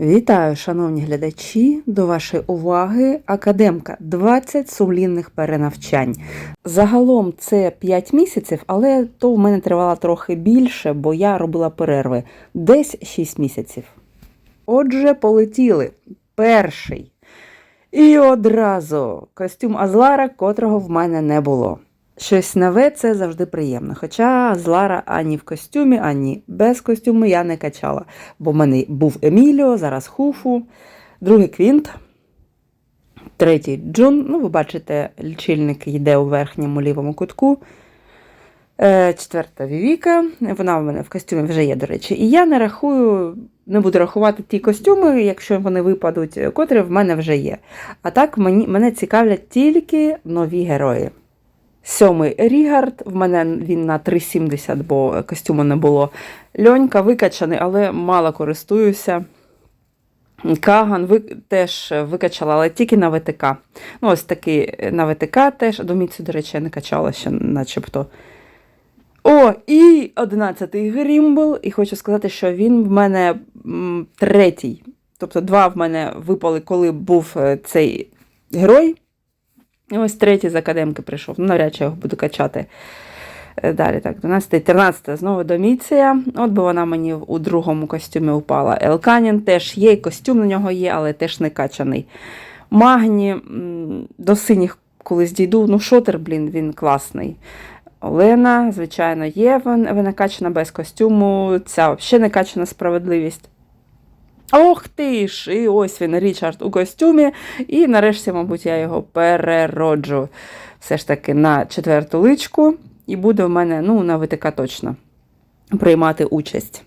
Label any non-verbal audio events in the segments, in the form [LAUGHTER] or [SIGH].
Вітаю, шановні глядачі! До вашої уваги Академка 20 сумлінних перенавчань. Загалом це 5 місяців, але то в мене тривало трохи більше, бо я робила перерви десь 6 місяців. Отже, полетіли. Перший. І одразу костюм Азлара, котрого в мене не було. Щось нове це завжди приємно. Хоча Азлара ані в костюмі, ані без костюму я не качала. Бо в мене був Еміліо, зараз Хуфу, другий Квінт, третій Джун. Ну, ви бачите, лічильник йде у верхньому лівому кутку. Е, Четверта Вівіка, вона в мене в костюмі вже є, до речі. І я не рахую, не буду рахувати ті костюми, якщо вони випадуть, котрі в мене вже є. А так мені, мене цікавлять тільки нові герої. Сьомий Рігард, в мене він на 3,70, бо костюму не було. Льонька викачаний, але мало користуюся. Каган ви, теж викачала, але тільки на ВТК. Ну, ось такий на ВТК теж. Доміцю, до речі, я не качала ще начебто. О, і 11-й Грімбл. І хочу сказати, що він в мене третій. Тобто два в мене випали, коли був е, цей герой. Ось третій з академки прийшов. Ну, навряд чи я його буду качати. Е, Далі, так, 12, 13 знову доміція. От би вона мені у другому костюмі упала. Елканін теж є, костюм на нього є, але теж не качаний. Магні до синіх колись дійду. Ну, шотер, блін, він класний. Олена, звичайно, є. вон- Вона качана без костюму. Ця взагалі не качана справедливість. Ох ти ж! І ось він, Річард у костюмі. І нарешті, мабуть, я його перероджу все ж таки на четверту личку. І буде в мене, ну, на ВТК точно приймати участь.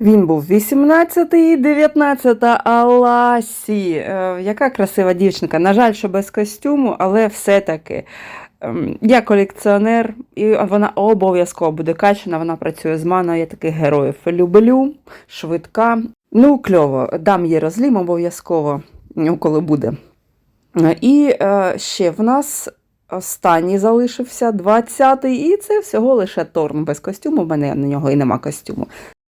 Він був 18-й, 19-та Аласі. Е, яка красива дівчинка. На жаль, що без костюму, але все-таки. ем, Я колекціонер, і вона обов'язково буде качана. Вона працює з маною. Я таких героїв люблю, швидка. Ну, кльово, дам є розлім обов'язково, ну, коли буде. І е, ще в нас останній залишився 20-й, і це всього лише Торн без костюму. У мене на нього і нема костюму.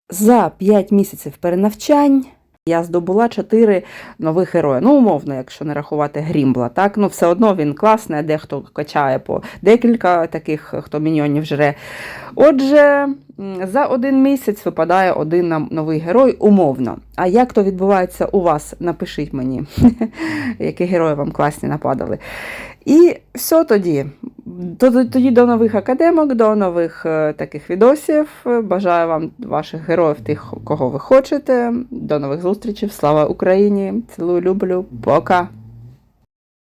За 5 місяців перенавчань я здобула 4 нових герої. Ну, умовно, якщо не рахувати Грімбла, так? Ну, все одно він класний, а дехто качає по декілька таких, хто міньйонів жре. Отже, за один місяць випадає один нам новий герой, умовно. А як то відбувається у вас? Напишіть мені, [LAUGHS] які герої вам класні нападали. І все тоді. Тоді до нових академок, до нових е, таких відосів. Бажаю вам ваших героїв, тих, кого ви хочете. До нових зустрічей. Слава Україні! Цілую, люблю. Пока!